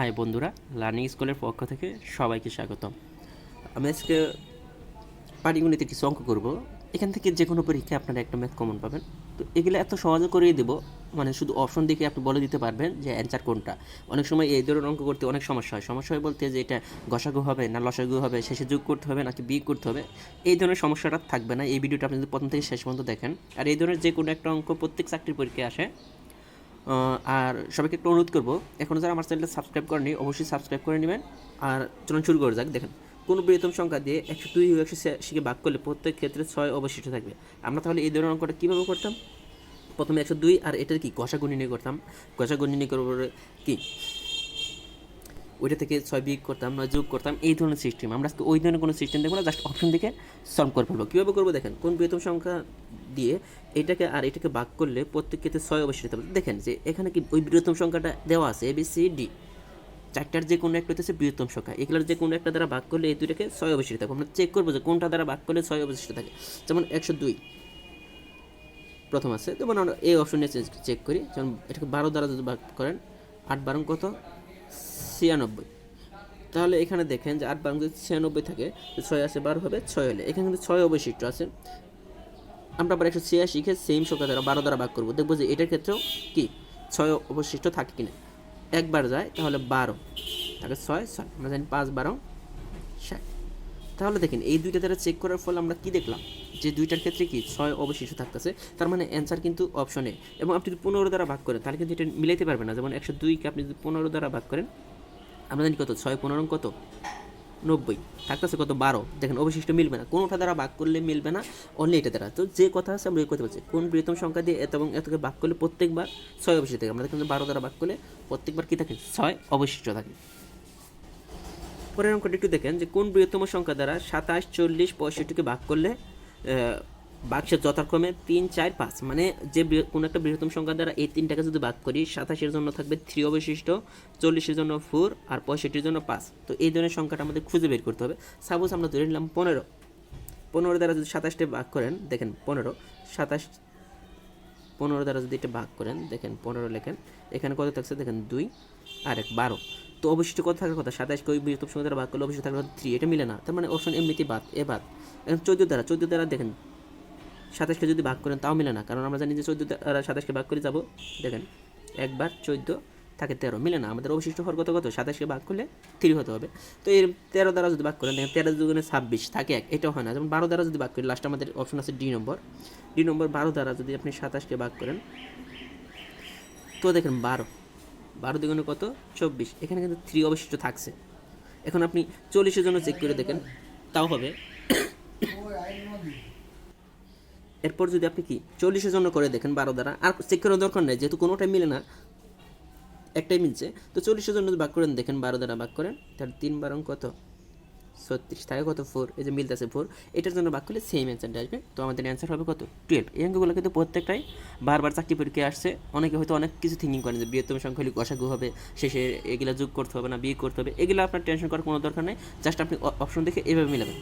High বন্ধুরা learning স্কুলের পক্ষ থেকে সবাইকে স্বাগতম। আমি আজকে পাটিগণিতে কিছু অঙ্ক করব। এখান থেকে যে কোনো পরীক্ষায় আপনারা একটা ম্যাথ কমন পাবেন। তো এগুলো এত সহজে করিয়ে দেবো মানে শুধু অপশন দেখে আপনি বলে দিতে পারবেন যে অ্যান্সার কোনটা। অনেক সময় এই ধরনের অঙ্ক করতে অনেক সমস্যা হয়। সমস্যা হয় বলতে যে এটা গসাগু হবে না লসাগু হবে, শেষে যোগ করতে হবে নাকি বিয়োগ করতে হবে, এই ধরনের সমস্যাটা থাকবে না। এই ভিডিওটা আপনি যদি প্রথম থেকে শেষ পর্যন্ত দেখেন, আর এই ধরনের যে কোনো একটা অঙ্ক প্রত্যেক চাকরির পরীক্ষায় আসে আর সবাইকে একটু অনুরোধ করব এখনও যারা আমার চ্যানেলটা সাবস্ক্রাইব করেনি অবশ্যই সাবস্ক্রাইব করে নেবেন। আর চলুন শুরু করে যাক, দেখেন, কোনো বৃহত্তম সংখ্যা দিয়ে একশো দুই একশো শিখে ভাগ করলে প্রত্যেক ক্ষেত্রে ছয় অবশিষ্ট থাকবে। আমরা তাহলে এই ধরনের অঙ্কটা কীভাবে করতাম? প্রথমে একশো দুই আর এটার কি কষা গুণিনী করতাম। কষা গুণিনী করব কি? ওইটা থেকে ছয় বিয়োগ করতাম নয় যোগ করতাম, এই ধরনের সিস্টেম আমরা আজকে ওই ধরনের কোনো সিস্টেম দেখব না জাস্ট অপশন থেকে সলভ করে ফেলব। কীভাবে করব দেখেন, কোন বৃহত্তম সংখ্যা দিয়ে এটাকে আর এটাকে ভাগ করলে প্রত্যেক ক্ষেত্রে ছয় অবশিষ্ট থাকবে দেখেন যে এখানে কি ওই বৃহত্তম সংখ্যাটা দেওয়া আছে এ বি সি ডি চারটার যে কোনো একটা হচ্ছে বৃহত্তম সংখ্যা। এগুলোর যে কোনো একটা দ্বারা ভাগ করলে এই দুইটাকে ছয় অবশিষ্ট থাকবে আমরা চেক করব যে কোনটা দ্বারা ভাগ করলে ছয় অবশিষ্ট থাকে। যেমন একশো দুই। প্রথম আছে। যেমন আমরা এই অপশন চেক করি। যেমন এটাকে বারো দ্বারা যদি ভাগ করেন, আট বারং কত? ছিয়ানব্বই। তাহলে এখানে দেখেন যে আট বারং যদি ছিয়ানব্বই থাকে ছয় আছে বারো হবে ছয় হলে। এখানে কিন্তু ছয় অবশিষ্ট আছে। আমরা আবার একশো ছিয়াশি ছিয়াশিকে সেম সংখ্যা দ্বারা বারো দ্বারা ভাগ করব। দেখব যে এটার ক্ষেত্রেও কি? ছয় অবশিষ্ট থাকে কিনা। একবার যায়, তাহলে বারো। তাকে ছয় ছয়। আমরা জানি পাঁচ, বারো, ষাট। তাহলে দেখেন, এই দুইটা দ্বারা চেক করার ফলে আমরা কি দেখলাম? যে দুইটার ক্ষেত্রে কি ছয় অবশিষ্ট থাকতেছে। তার মানে অ্যান্সার কিন্তু অপশনে এবং আপনি যদি পনেরো দ্বারা ভাগ করেন, তাহলে কিন্তু এটা মিলাইতে পারবেন না। যেমন একশো দুইকে আপনি যদি পনেরো দ্বারা ভাগ করেন আমরা জানি কত? ছয়, পনেরো, কত? নব্বই। থাকতেছে কত? বারো। দেখেন, অবশিষ্ট মিলবে না। কোনোটা দ্বারা ভাগ করলে মিলবে না অনলি এটা দ্বারা। তো যে কথা আছে, আমরা এই করতে পারছি কোন বৃহত্তম সংখ্যা দিয়ে এত এবং এতকে ভাগ করলে প্রত্যেকবার ছয় অবশিষ্ট থাকে? আমরা দেখুন বারো দ্বারা ভাগ করলে প্রত্যেকবার কী থাকে? ছয় অবশিষ্ট থাকে। পরের অঙ্কটা একটু দেখেন, যে কোন বৃহত্তম সংখ্যা দ্বারা সাতাশ, চল্লিশ, পঁয়ষট্টিকে ভাগ করলে বাক্সের যথাক্রমে তিন, চার, পাঁচ। মানে যে কোনো একটা বৃহত্তম সংখ্যা দ্বারা এই তিনটাকে যদি ভাগ করি, সাতাশের জন্য থাকবে থ্রি অবশিষ্ট, চল্লিশের জন্য ফোর আর পঁয়ষট্টির জন্য পাঁচ। তো এই ধরনের সংখ্যাটা আমাদের খুঁজে বের করতে হবে। সাপোজ আমরা ধরে নিলাম পনেরো। পনেরো দ্বারা যদি সাতাশটা ভাগ করেন, দেখেন পনেরো, সাতাশ, পনেরো দ্বারা যদি এটা ভাগ করেন, দেখেন পনেরো লেখেন, এখানে কত থাকছে? দেখেন দুই আর এক বারো। তো অবশিষ্ট কত থাকার কথা? সাতাশ ওই বৃহত্তম সংখ্যা দ্বারা ভাগ করলে অবশ্যই থাকার কথা থ্রি এটা মিলে না। তার মানে অপশন এমনিতেই বাদ, এ বাদ। এখন চোদ্দ দ্বারা চোদ্দ দ্বারা দেখেন সাতাশকে যদি ভাগ করেন, তাও মিলে না। কারণ আমরা জানি যে চোদ্দ সাতাশকে ভাগ করে যাব। দেখেন, একবার চোদ্দ থাকে তেরো, মিলে না। আমাদের অবশিষ্ট হওয়ার কত কত? সাতাশকে ভাগ করলে থ্রি হতে হবে। তো এর তেরো দ্বারা যদি ভাগ করেন, দেখেন, তেরো দুগুণে ছাব্বিশ থাকে এক, এটাও হয় না। যেমন বারো দ্বারা যদি ভাগ করি লাস্ট আমাদের অপশন আছে ডি নম্বর ডি নম্বর বারো দ্বারা যদি আপনি সাতাশকে ভাগ করেন, তো দেখেন বারো। বারো দ্বিগুণে কত? চব্বিশ। এখানে কিন্তু থ্রি অবশিষ্ট থাকছে। এখন আপনি চল্লিশের জন্য চেক করে দেখেন, তাও হবে এরপর যদি আপনি কি চল্লিশের জন্য করে দেখেন বারো দ্বারা, আর চেক করার দরকার নেই, যেহেতু কোনোটাই মিলে না, একটাই মিলছে, তো চল্লিশের জন্য ভাগ করেন, দেখেন বারো দ্বারা ভাগ করেন, তাহলে তিন বারং কত? ছত্রিশ থাকে কত? ফোর এই যে মিলতেছে ফোর এটার জন্য ভাগ করলে সেম অ্যান্সারটা আসবে। তো আমাদের অ্যান্সার হবে কত? টুয়েলভ এই অঙ্কগুলো কিন্তু প্রত্যেকটাই বারবার চাকরি পরীক্ষায় আসছে, অনেকে হয়তো অনেক কিছু থিঙ্কিং করেন যে বৃহত্তম সংখ্যা হলে গসাগু হবে, শেষে এগুলা যোগ করতে হবে না বিয়ে করতে হবে, এগুলো আপনার টেনশন করার কোনো দরকার নেই জাস্ট আপনি অপশন দেখে এভাবে মিলাবেন।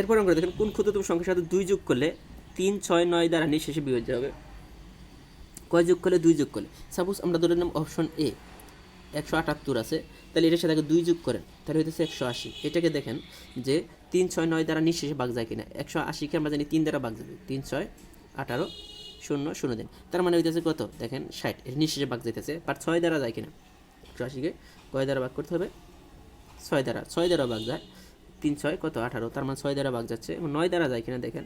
এরপর আমরা দেখেন কোন ক্ষুদ্রতম সংখ্যার সাথে দুই যোগ করলে তিন, ছয়, নয় দ্বারা নিঃশেষে বিয়োজ্য হবে। কয় যোগ করলে? দুই যোগ করলে। সাপোজ আমরা ধরে নিলাম অপশন এ একশো আটাত্তর আছে, তাহলে এটার সাথে দুই যোগ করেন, তাহলে হইতেছে একশো আশি। এটাকে দেখেন যে তিন, ছয়, নয় দ্বারা নিঃশেষে ভাগ যায় কিনা। একশো আশিকে আমরা জানি তিন দ্বারা ভাগ যাবে। তিন, ছয়, আঠারো, শূন্য শূন্য দিন। তার মানে হইতেছে কত? দেখেন ষাট। এটা নিঃশেষে ভাগ যাইতেছে বাট ছয় দ্বারা যায় কিনা? একশো আশিকে কয় দ্বারা ভাগ করতে হবে? ছয় দ্বারা। ছয় দ্বারা ভাগ যায়। তিন, ছয়, কত? আঠারো। তার মানে ছয় দ্বারা ভাগ যাচ্ছে। নয় দ্বারা যায় কিনা দেখেন?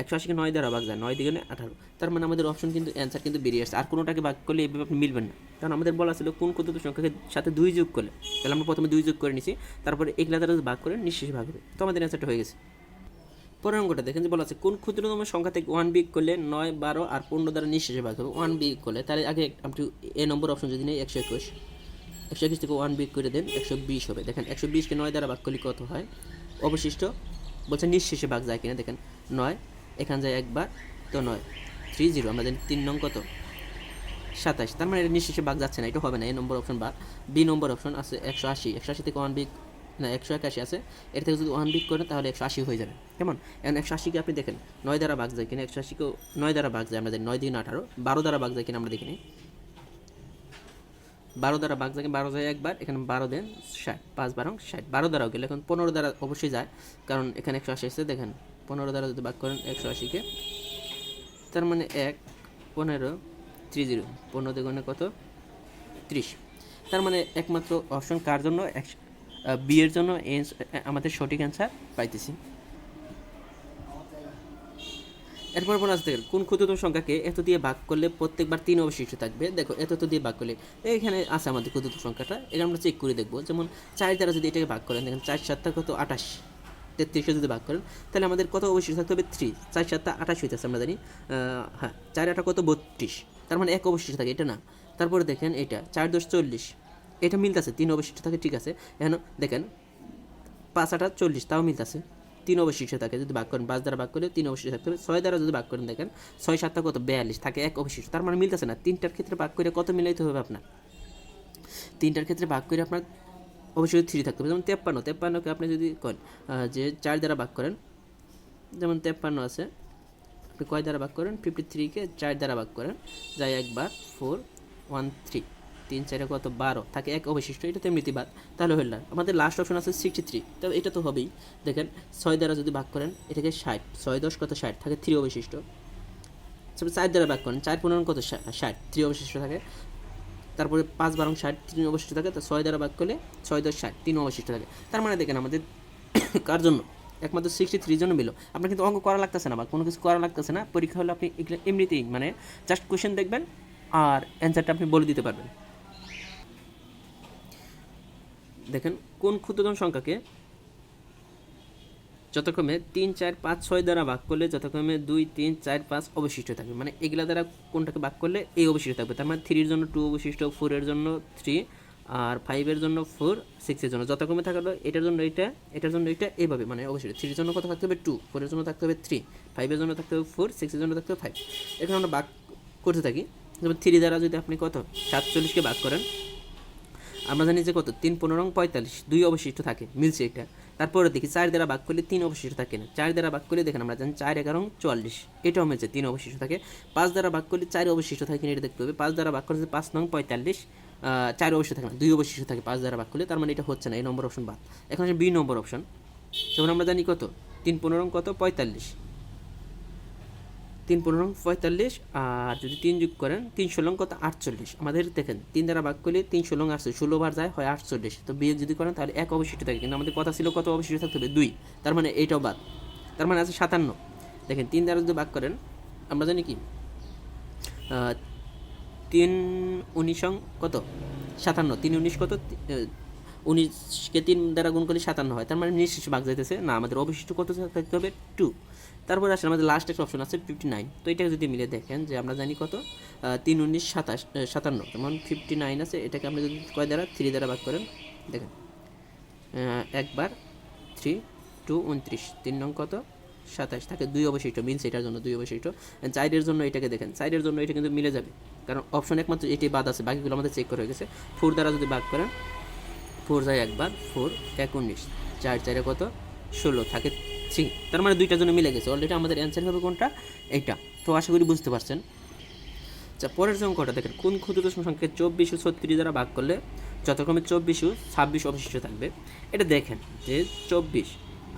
একশো আশিকে নয় দ্বারা ভাগ যায়, নয় দিকে আঠারো। তার মানে আমাদের অপশন কিন্তু অ্যান্সার কিন্তু বেরিয়ে আসছে। আর কোনোটাকে ভাগ করলে এইভাবে আপনি মিলবেন না। কারণ আমাদের বলা ছিল কোন ক্ষুদ্রতম সংখ্যাকে সাথে দুই যোগ করলে, তাহলে আমরা প্রথমে দুই যোগ করে নিছি, তারপরে এগুলা দ্বারা ভাগ করে নিঃশেষ ভাগ হবে। তো আমাদের অ্যান্সারটা হয়ে গেছে। পরের অঙ্কটা দেখেন যে বলা আছে, কোন ক্ষুদ্রতম সংখ্যা থেকে ওয়ান বিগ করলে নয়, বারো আর পনেরো দ্বারা নিঃশেষে ভাগ হবে। ওয়ান বিগ করলে, তাহলে আগে আপনি এ নম্বর অপশন যদি নেই, একশো একুশ। একশো একুশ থেকে ওয়ান বিগ করে দেন, একশো বিশ হবে। দেখেন, একশো বিশকে নয় দ্বারা ভাগ করলে কত হয়? অবশিষ্ট বলছে নিঃশেষে ভাগ যায় কিনা দেখেন, নয়। এখান যায় একবার, তো নয়। থ্রি জিরো, আমরা জানি তিন নং কত? সাতাশ। তার মানে এটা নিঃশেষে ভাগ যাচ্ছে না, এটা হবে না। এই নম্বর অপশন বা বি নম্বর অপশন আছে একশো আশি। একশো আশি থেকে ওয়ান বিগ না, একশো একাশি আছে। এর থেকে যদি ওয়ান বিগ করেন তাহলে একশো আশি হয়ে যাবে। কেমন? এখন একশো আশিকে আপনি দেখেন, নয় দ্বারা ভাগ যায় কিনা, একশো আশিকেও নয় দ্বারা ভাগ যায়, আমরা জানি নয় দিন আঠারো। বারো দ্বারা ভাগ যায় কিনা, আমরা দেখিনি বারো দ্বারা বাঘ যায় বারো যায় একবার, এখানে বারো দেন ষাট, পাঁচ বারো, ষাট। বারো দ্বারাও গেলে এখন পনেরো দ্বারা অবশ্যই যায়, কারণ এখানে একশো আশি এসে দেখেন। পনেরো দ্বারা যদি ভাগ করেন একশো আশিকে। তার মানে এক, পনেরো থ্রি জিরো। পনেরো দ্বিগুণে কত? ত্রিশ। তার মানে একমাত্র অপশন কার জন্য? বি বিয়ের জন্য। আমাদের সঠিক অ্যান্সার পাইতেছি। এরপর বলা আছে কোন ক্ষুদ্রতম সংখ্যাকে এত দিয়ে ভাগ করলে প্রত্যেকবার তিন অবশিষ্ট থাকবে? দেখো, এত তো দিয়ে ভাগ করলে। এখানে আছে আমাদের ক্ষুদ্রতম সংখ্যাটা। এটা আমরা চেক করে দেখব। যেমন চার দ্বারা যদি এটাকে ভাগ করেন, দেখেন, চার সাতটা কত আঠাশ? তেত্রিশে যদি ভাগ করেন, তাহলে আমাদের কত অবশিষ্ট থাকতে হবে? থ্রি চার সাতটা আঠাশ হইতেছে, আমরা জানি। হ্যাঁ চার আটা কত? বত্রিশ। তার মানে এক অবশিষ্ট থাকে, এটা না? তারপরে দেখেন এটা, চার দশ চল্লিশ। এটা মিলতেছে, তিন অবশিষ্ট থাকে, ঠিক আছে। এখন দেখেন, পাঁচ আটা চল্লিশ, তাও মিলতেছে। তিন অবশিষ্ট থাকে যদি ভাগ করেন, পাঁচ দ্বারা ভাগ করলে তিন অবশিষ্ট থাকতে হবে। ছয় দ্বারা যদি ভাগ করেন দেখেন, ছয় সাতটা কত? বিয়াল্লিশ, থাকে এক অবশিষ্ট। তার মানে মিলতেছে না। তিনটার ক্ষেত্রে ভাগ করে কত মিলাইতে হবে আপনার? তিনটার ক্ষেত্রে ভাগ করে আপনার অবশ্যই থ্রি থাকতে হবে। যেমন তেপ্পান্ন, তেপ্পান্নকে আপনি যদি করেন যে চার দ্বারা ভাগ করেন, যেমন তেপ্পান্ন আছে, আপনি কয় দ্বারা ভাগ করেন? ফিফটি থ্রিকে চার দ্বারা ভাগ করেন, যাই একবার ফোর ওয়ান থ্রি তিন, চারে কত বারো থাকে এক অবশিষ্ট, এটা তো এমনিতে বাদ। তাহলে হইল আমাদের লাস্ট অপশন আছে সিক্সটি থ্রি তবে এটা তো হবেই। দেখেন, ছয় দ্বারা যদি ভাগ করেন, এটাকে ষাট। ছয় দশ কত ষাট? থাকে থ্রি অবশিষ্ট। চার দ্বারা ভাগ করেন, চার পনেরো কত ষাট? থ্রি অবশিষ্ট থাকে। তারপরে পাঁচ বারো ষাট, তিন অবশিষ্ট থাকে, তো ছয় দ্বারা ভাগ করলে ছয় দশ ষাট, তিন অবশিষ্ট থাকে। তার মানে দেখেন আমাদের কার জন্য? একমাত্র সিক্সটি থ্রির জন্য মিলো আপনার কিন্তু অঙ্ক করা লাগতেছে না বা কোনো কিছু করা লাগতেছে না। পরীক্ষা হলে আপনি এমনিতেই মানে জাস্ট কোশ্চেন দেখবেন আর অ্যান্সারটা আপনি বলে দিতে পারবেন। দেখেন, কোন ক্ষুদ্রতম সংখ্যাকে যথাক্রমে তিন, চার, পাঁচ, ছয় দ্বারা ভাগ করলে যথাক্রমে দুই, তিন, চার, পাঁচ অবশিষ্ট থাকবে। মানে এগুলা দ্বারা কোনটাকে ভাগ করলে এই অবশিষ্ট থাকবে। তার মানে থ্রির জন্য টু অবশিষ্ট ফোরের জন্য থ্রি আর ফাইভের জন্য ফোর সিক্সের জন্য। যথাক্রমে থাকল এটার জন্য এটা এটার জন্য এটা এইভাবে মানে অবশ্যই থ্রির জন্য কত থাকতে হবে? টু ফোরের জন্য থাকতে হবে থ্রি ফাইভের জন্য থাকতে হবে ফোর সিক্সের জন্য থাকতে হবে ফাইভ এখানে আমরা ভাগ করতে থাকি। যেমন থ্রি দ্বারা যদি আপনি কত? সাতচল্লিশকে ভাগ করেন আমরা জানি যে কত? তিন পনেরো পঁয়তাল্লিশ, দুই অবশিষ্ট থাকে, মিলছে এটা। তারপরে দেখি চার দ্বারা ভাগ করলে তিন অবশিষ্ট থাকে না। চার দ্বারা ভাগ করলে দেখেন আমরা জানি চার এগারো চুয়াল্লিশ, এটাও মিলছে, তিন অবশিষ্ট থাকে। পাঁচ দ্বারা ভাগ করলে চার অবশিষ্ট থাকে কিনা এটা দেখতে হবে। পাঁচ দ্বারা ভাগ করলে পাঁচ নং পঁয়তাল্লিশ চার অবশিষ্ট থাকে না, দুই অবশিষ্ট থাকে পাঁচ দ্বারা ভাগ করলে, তার মানে এটা হচ্ছে না, এই নম্বর অপশন বাদ। এখন আছে বি নম্বর অপশন যেমন আমরা জানি কত? তিন পনেরো কত? পঁয়তাল্লিশ। তিন পনেরো পঁয়তাল্লিশ, আর যদি তিন যোগ করেন তিন ষোলো কত? আটচল্লিশ। আমাদের দেখেন, তিন দ্বারা ভাগ করলে তিন ষোলো আটচল্লিশ ষোলো বার যায় হয় আটচল্লিশ। তো বিয়োগ যদি করেন তাহলে এক অবশিষ্ট থাকে, কিন্তু আমাদের কথা ছিল কত অবশিষ্ট থাকতে হবে? দুই। তার মানে এইটাও বাদ। তার মানে আছে সাতান্ন। দেখেন, তিন দ্বারা যদি ভাগ করেন, আমরা জানি কি? তিন উনিশ কত? সাতান্ন। তিন উনিশ কত? উনিশকে তিন দ্বারা গুণ করলে সাতান্ন হয়। তার মানে নিঃশেষ ভাগ যাইতেছে। না, আমাদের অবশিষ্ট কত থাকতে হবে? টু। তারপরে আসলে আমাদের লাস্ট একটা অপশন আছে ফিফটি নাইন তো এটা যদি মিলে দেখেন যে আমরা জানি কত? তিন উনিশ সাতাশ সাতান্ন। যেমন ফিফটি নাইন আছে, এটাকে আমরা যদি কয় দ্বারা? থ্রি দ্বারা ভাগ করেন। দেখেন। একবার থ্রি টু উনত্রিশ। তিন নং কত? সাতাশ। থাকে দুই অবশিষ্ট মিনস এটার জন্য দুই অবশিষ্ট। চাইডের জন্য এটাকে দেখেন। চাইডের জন্য এটা কিন্তু মিলে যাবে। কারণ অপশন একমাত্র এটি বাদ আছে, বাকিগুলো আমাদের চেক করে গেছে। ফোর দ্বারা যদি ভাগ করেন ফোর যায় একবার ফোর এক উনিশ। চার, চারে কত? ষোলো। থাকে থ্রি তার মানে দুইটা জন্য মিলে গেছে। অলরেডি আমাদের অ্যান্সার হবে কোনটা? এইটা। তো আশা করি বুঝতে পারছেন। আচ্ছা পরের অঙ্কটা দেখেন। কোন ক্ষুদ্রতম চব্বিশ ও ছত্রিশ দ্বারা ভাগ করলে যথাক্রমে চব্বিশ ও ছাব্বিশ অবশিষ্ট থাকবে? এটা দেখেন যে চব্বিশ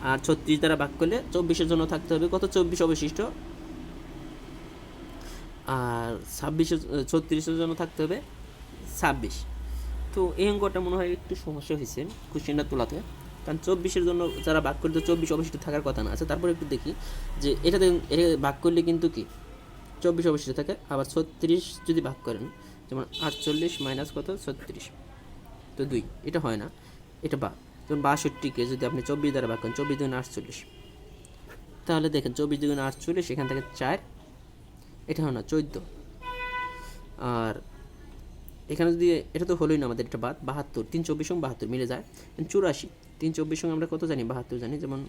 আর ছত্রিশ দ্বারা ভাগ করলে চব্বিশের জন্য থাকতে হবে কত? চব্বিশ অবশিষ্ট। আর ছাব্বিশের ছত্রিশের জন্য থাকতে হবে ছাব্বিশ। তো এই অঙ্কটা মনে হয় একটু সমস্যা হয়েছে কোশ্চেনটা তোলাতে। কারণ চব্বিশের জন্য যারা ভাগ করলে তো চব্বিশ অবশিষ্ট থাকার কথা না। আচ্ছা তারপরে একটু দেখি যে এটাতে এটা ভাগ করলে কিন্তু কি? চব্বিশ অবশিষ্ট থাকে, আবার ছত্রিশ যদি ভাগ করেন, যেমন আটচল্লিশ মাইনাস কত? ছত্রিশ। তো দুই, এটা হয় না, এটা বা। যেমন বাষট্টিকে যদি আপনি চব্বিশ দ্বারা ভাগ করেন, চব্বিশ দুগুণ আটচল্লিশ। তাহলে দেখেন, চব্বিশ দুগুণ আটচল্লিশ, এখান থেকে চার, এটা হয় না, চোদ্দ। আর এখানে যদি, এটা তো হলোই না আমাদের, এটা বাদ, বাহাত্তর, তিন চব্বিশ বাহাত্তর, মিলে যায়। চুরাশি তিন চব্বিশ সঙ্গে আমরা কত জানি? বাহাত্তর জানি। যেমন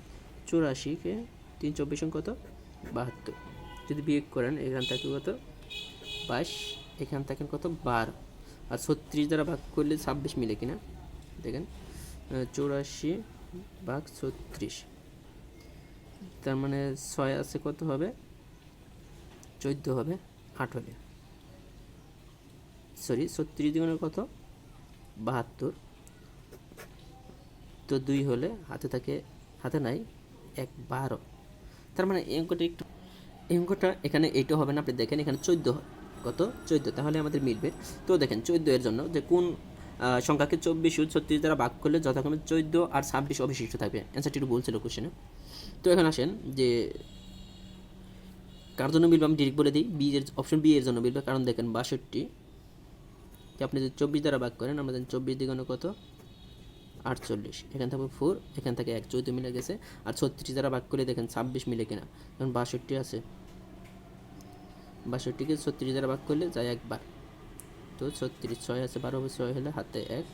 চুরাশিকে তিন চব্বিশ সঙ্গে কত? বাহাত্তর। যদি বিয়োগ করেন, এখান থেকে কত? বাইশ। এখান থেকে কত? বারো। আর ছত্রিশ দ্বারা ভাগ করলে ছাব্বিশ মিলে কিনা? দেখেন চৌরাশি ভাগ ছত্রিশ। তার মানে ছয় আছে কত হবে? চোদ্দ হবে, আট হবে। সরি, ছত্রিশ দ্বিগুণের কত? বাহাত্তর। তো দুই হলে হাতে থাকে, হাতে নাই, এক বারো। তার মানে এই অঙ্কটা একটু, এই অঙ্কটা এখানে এইটা হবে না, আপনি দেখেন এখানে চোদ্দ কত? চোদ্দ, তাহলে আমাদের মিলবে। তো দেখেন চোদ্দ এর জন্য যে কোন সংখ্যাকে চব্বিশ, ছত্রিশ দ্বারা ভাগ করলে যথাক্রমে চোদ্দ আর ছাব্বিশ অবশিষ্ট থাকবে। অ্যান্সারটি একটু বলছিল কোশ্চেনে তো এখন আসেন যে কার জন্য মিলবে? আমি ডিরেক্ট বলে দিই। বি এর অপশন বি এর জন্য মিলবে। কারণ দেখেন বাষট্টি। আপনি যদি চব্বিশ দ্বারা ভাগ করেন, আমরা জানি চব্বিশ দ্বিগুণে কত? আটচল্লিশ। এখান থেকে ফোর, এখান থেকে এক, চৌদ্দ মিলে গেছে। আর ছত্রিশ দ্বারা ভাগ করে দেখেন ছাব্বিশ মিলে কিনা। কারণ বাষট্টি আছে। বাষট্টিকে ছত্রিশ দ্বারা ভাগ করলে যায় একবার। তো ছত্রিশ, ছয় আছে, বারো ছয় হলে হাতে এক,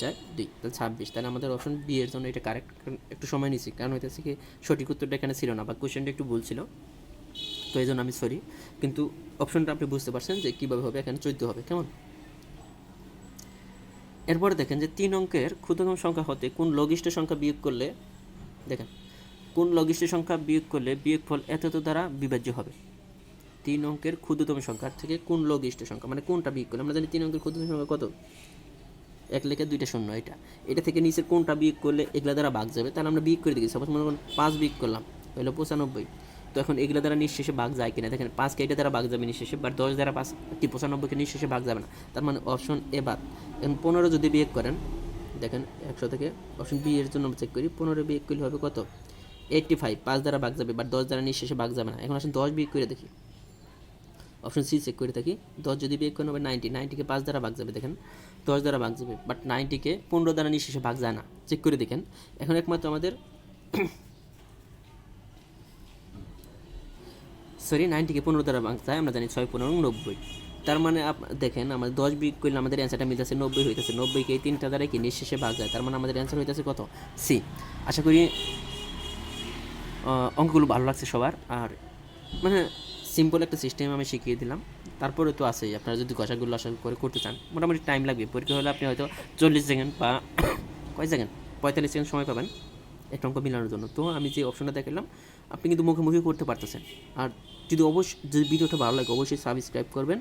চার, দুই। তাহলে ছাব্বিশ। তাহলে আমাদের অপশন বি এর জন্য এটা কারেক্ট একটু সময় নিচ্ছি কারণ হইতেছে কি, সঠিক উত্তরটা এখানে ছিল না, বা কোয়েশ্চেনটা একটু ভুল ছিল। তো এই জন্য আমি সরি কিন্তু অপশনটা আপনি বুঝতে পারছেন যে কীভাবে হবে, এখানে চোদ্দ হবে। কেমন? এরপরে দেখেন যে তিন অঙ্কের ক্ষুদ্রতম সংখ্যা হতে কোন লঘিষ্ঠ সংখ্যা বিয়োগ করলে, দেখেন, কোন লঘিষ্ঠ সংখ্যা বিয়োগ করলে বিয়োগ ফল এত দ্বারা বিভাজ্য হবে? তিন অঙ্কের ক্ষুদ্রতম সংখ্যার থেকে কোন লঘিষ্ঠ সংখ্যা মানে কোনটা বিয়োগ করলে, আমরা জানি তিন অঙ্কের ক্ষুদ্রতম সংখ্যা কত? এক লেখা দুইটা শূন্য, এটা। এটা থেকে নিচের কোনটা বিয়োগ করলে এগুলা দ্বারা ভাগ যাবে, তাহলে আমরা বিয়োগ করে দিই সাপোজ মনে করুন পাঁচ বিয়োগ করলাম হলো পঁচানব্বই। তো এখন এগুলা দ্বারা নিঃশেষে ভাগ যায় কিনা? দেখেন পাঁচকে এটা দ্বারা ভাগ যাবে নিঃশেষে বাট দশ দ্বারা পাঁচ কি পঁচানব্বইকে নিঃশেষে ভাগ যাবে না। তার মানে অপশন এ বাদ। এখন পনেরো যদি বিয়োগ করেন, দেখেন একশো থেকে অপশন বি এর জন্য চেক করি, পনেরো বিয়ে করলে হবে কত? এইটটি ফাইভ পাঁচ দ্বারা ভাগ যাবে বাট দশ দ্বারা নিঃশেষে ভাগ যাবে না। এখন আসেন দশ বিয়ে করে দেখি। অপশন সি চেক করে থাকি দশ যদি বিয়োগ করেন হবে নাইনটি নাইনটিকে পাঁচ দ্বারা ভাগ যাবে, দেখেন। দশ দ্বারা ভাগ যাবে বাট নাইনটিকে পনেরো দ্বারা নিঃশেষে ভাগ যায় না। চেক করে দেখেন। এখন একমাত্র আমাদের সরি, নাইনটিকে পনেরো দ্বারা যায় আমরা জানি ছয় পনেরো, নব্বই। তার মানে দেখেন আমাদের দশ বিয়োগ করলে আমাদের অ্যান্সারটা মিলতেছে নব্বই হইতেছে। নব্বইকে এই তিনটা দ্বারা কি নিঃশেষে ভাগ যায়? তার মানে আমাদের অ্যান্সার হইতেছে কত? সি আশা করি অঙ্কগুলো ভালো লাগছে সবার। আর মানে সিম্পল একটা সিস্টেম আমি শিখিয়ে দিলাম। তারপরে তো আছেই। আপনারা যদি গসাগুলো আশা করে করতে চান, মোটামুটি টাইম লাগবে। পরীক্ষা হলে আপনি হয়তো চল্লিশ সেকেন্ড বা কয় সেকেন্ড পঁয়তাল্লিশ সেকেন্ড সময় পাবেন একটা অঙ্ক মিলানোর জন্য। তো আমি যে অপশনটা দেখালাম আপনি কিন্তু মুখোমুখি করতে পারতেছেন। আর যদি অবশ্যই যদি ভিডিওটা ভালো লাগে, অবশ্যই সাবস্ক্রাইব করবেন।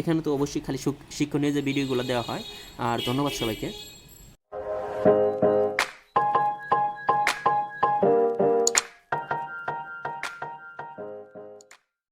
এখানে তো অবশ্যই খালি শিক্ষণীয় যে ভিডিওগুলো দেওয়া হয়, আর ধন্যবাদ সবাইকে।